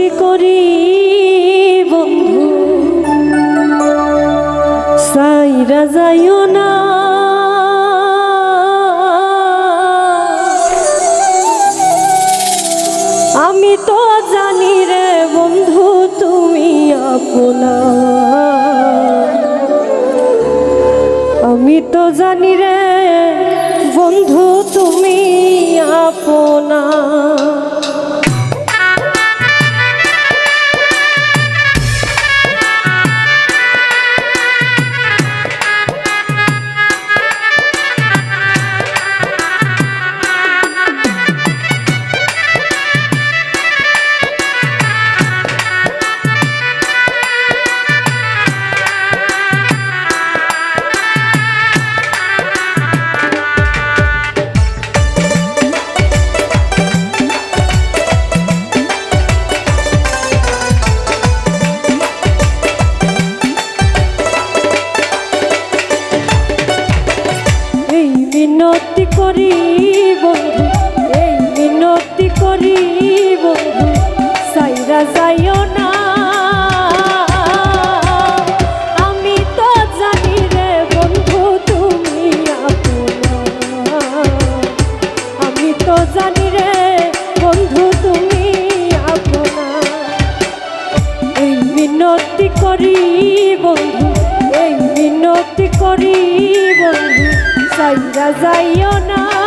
মিনতি করি, বন্ধু। সাইরা যাইও না। আমি তো জানি রে বন্ধু, তুমি আপনা। আমি তো জানি রে বন্ধু, তুমি আপনা। যাইও না। বন্ধু, তুমি বন্ধু, তুমি আপনা। এই বন্ধু, এই করি বন্ধু, সাইরা যাইও না।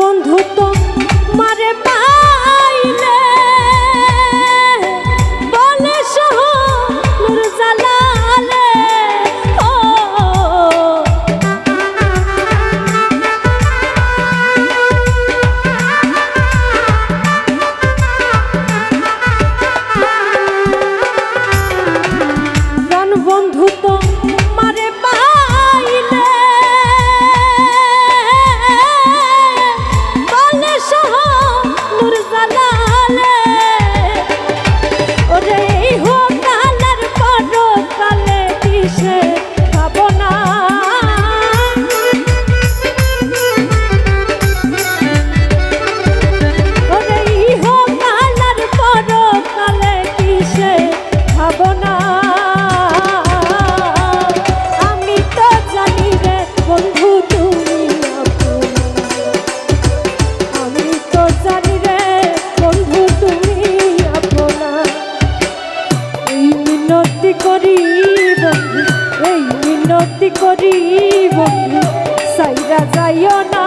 বন্ধুত্ব মিনতি করি বন্ধু এই মিনতি করি বন্ধু সাইরা যাইও না।